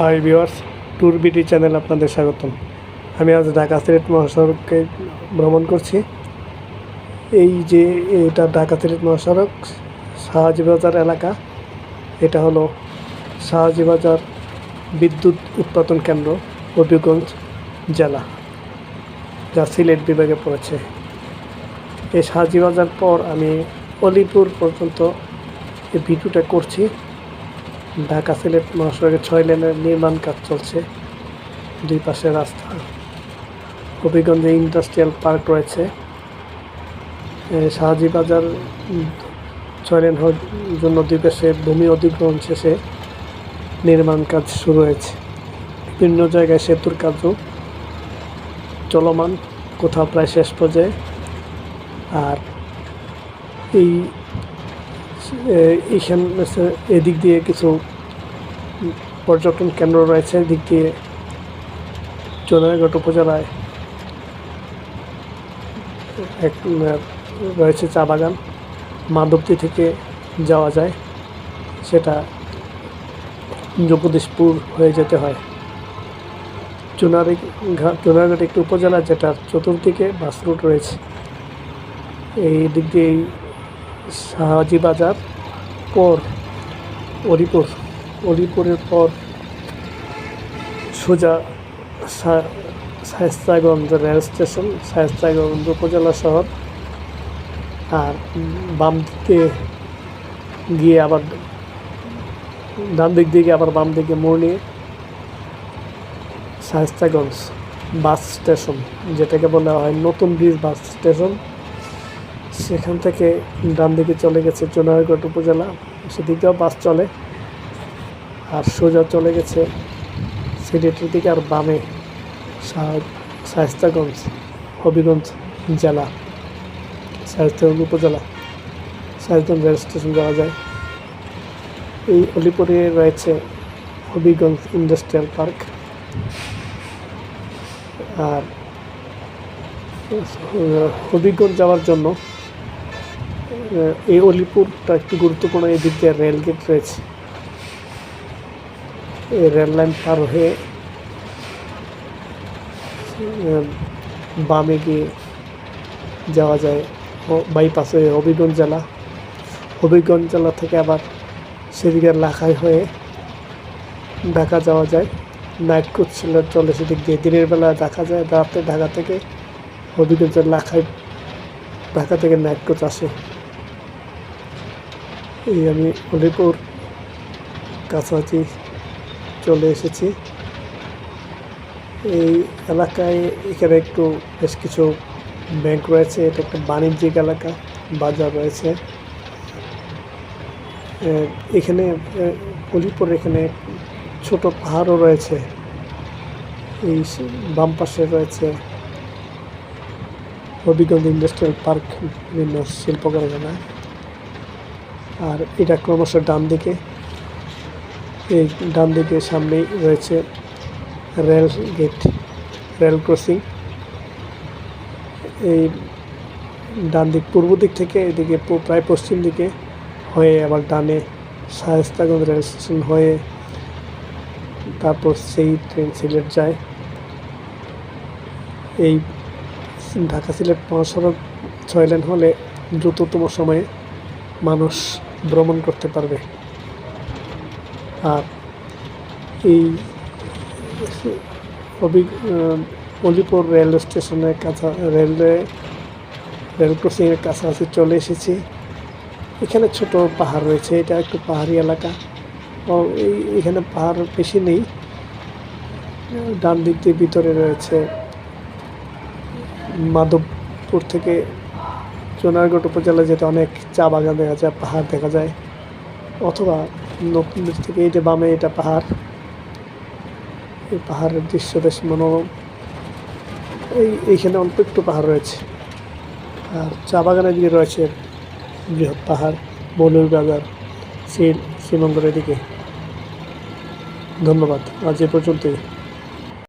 Hi viewers tour BT channel আপনাদের স্বাগতম। আমি আজ ঢাকা সিলেট মহাসড়ককে ভ্রমণ করছি। এই যে এটা ঢাকা সিলেট মহাসড়ক, শাহজিবাজার এলাকা, এটা হলো শাহজিবাজার বিদ্যুৎ উৎপাদন কেন্দ্র, হবিগঞ্জ জেলা, যা সিলেট বিভাগে পড়েছে। এই শাহজিবাজার পর আমি অলিপুর পর্যন্ত এই ভিডিওটা করছি। ঢাকা সিলেট মহাসড়কের ছয় লেনের নির্মাণ কাজ চলছে। দুই পাশে রাস্তা। হবিগঞ্জে ইন্ডাস্ট্রিয়াল পার্ক রয়েছে। শাহাজি বাজার ছয় লেন হওয়ার জন্য দুই পাশে ভূমি অধিগ্রহণ শেষে নির্মাণ কাজ শুরু হয়েছে। বিভিন্ন জায়গায় সেতুর কাজও চলমান, কোথাও প্রায় শেষ পর্যায়ে। আর এই এইখান এদিক দিয়ে কিছু পর্যটন কেন্দ্র রয়েছে, এদিক দিয়ে চোনারঘাট উপজেলায় এক রয়েছে চা বাগান, মাধবদী থেকে যাওয়া যায়, সেটা জগদীশপুর হয়ে যেতে হয়। চুনারি ঘাট চুনারঘাট একটি উপজেলা যেটার চতুর্দিকে বাস রুট রয়েছে। এই দিক দিয়ে এই বাজার, পর অলিপুর। অলিপুরের পর সোজা শায়েস্তাগঞ্জ রেল স্টেশন, শায়েস্তাগঞ্জ উপজেলা শহর। আর বাম দিকে গিয়ে আবার ডান দিক দিয়ে আবার বাম দিকে মোড় নিয়ে বাস স্টেশন, যেটাকে বলা হয় নতুন ব্রিজ বাস স্টেশন। সেখান থেকে ডান দিকে চলে গেছে চুনারগড় উপজেলা। সেদিকেও বাস চলে আর সোজা চলে গেছে সিলেটের দিকে আর বামে শায়েস্তাগঞ্জ, হবিগঞ্জ জেলা, শায়েস্তাগঞ্জ উপজেলা, শায়েস্তাগঞ্জ রেল স্টেশন যাওয়া যায়। এই অলিপুরে রয়েছে হবিগঞ্জ ইন্ডাস্ট্রিয়াল পার্ক আর হবিগঞ্জ যাওয়ার জন্য এই অলিপুরটা একটু গুরুত্বপূর্ণ এই দিক দিয়ে রেল গেট রয়েছে। এই রেল লাইন পার হয়ে বামে গিয়ে যাওয়া যায় বাইপাস হয়ে হবিগঞ্জ জেলা। হবিগঞ্জ জেলা থেকে আবার সেদিকে লাখাই হয়ে ঢাকা যাওয়া যায়। নাইট কোচ চলে সেদিক দিয়ে। দিনের বেলা দেখা যায়, রাতে ঢাকা থেকে হবিগঞ্জের লাখাই ঢাকা থেকে নাইট কোচ আসে। এই আমি অলিপুর কাছাকাছি চলে এসেছি। এই এলাকায় এখানে একটু বেশ কিছু ব্যাংক রয়েছে এটা একটা বাণিজ্যিক এলাকা বাজার রয়েছে। এখানে এ, অলিপুর এখানে ছোট পাহাড়ও রয়েছে। এই বাম পাশে রয়েছে হবিগঞ্জ ইন্ডাস্ট্রিয়াল পার্ক বিভিন্ন শিল্প কারখানা আর এটা ক্রমশ ডান দিকে। এই ডান দিকে সামনেই রয়েছে রেল গেট, রেল ক্রসিং। এই ডান দিক পূর্ব দিক থেকে এদিকে প্রায় পশ্চিম দিকে হয়ে আবার ডানে শায়েস্তাগঞ্জ রেল স্টেশন হয়ে তারপর সেই ট্রেন সিলেট যায়। এই ঢাকা সিলেট মহাসড়ক ছয় লেন হলে দ্রুততম সময়ে মানুষ ভ্রমণ করতে পারবে। আর এই অলিপুর রেলওয়ে স্টেশনের কাছা, রেলওয়ে, রেল ক্রসিংয়ের কাছাকাছি চলে এসেছি। এখানে ছোট পাহাড় রয়েছে, এটা একটু পাহাড়ি এলাকা। এই, এখানে পাহাড় বেশি নেই। ডান দিক দিয়ে ভিতরে রয়েছে মাধবপুর থেকে চুনারগড় উপজেলা যেতে অনেক চা বাগান দেখা যায়, পাহাড় দেখা যায়, অথবা নতুন থেকে এই যে বামে এটা পাহাড়, এই পাহাড়ের দৃশ্য বেশ মনোরম এই এইখানে অল্প একটু পাহাড় রয়েছে। আর চা বাগানের দিকে রয়েছে বৃহৎ পাহাড় মৌলভীবাজার শ্রী শ্রীমঙ্গলের দিকে। ধন্যবাদ, আজ এ পর্যন্তই।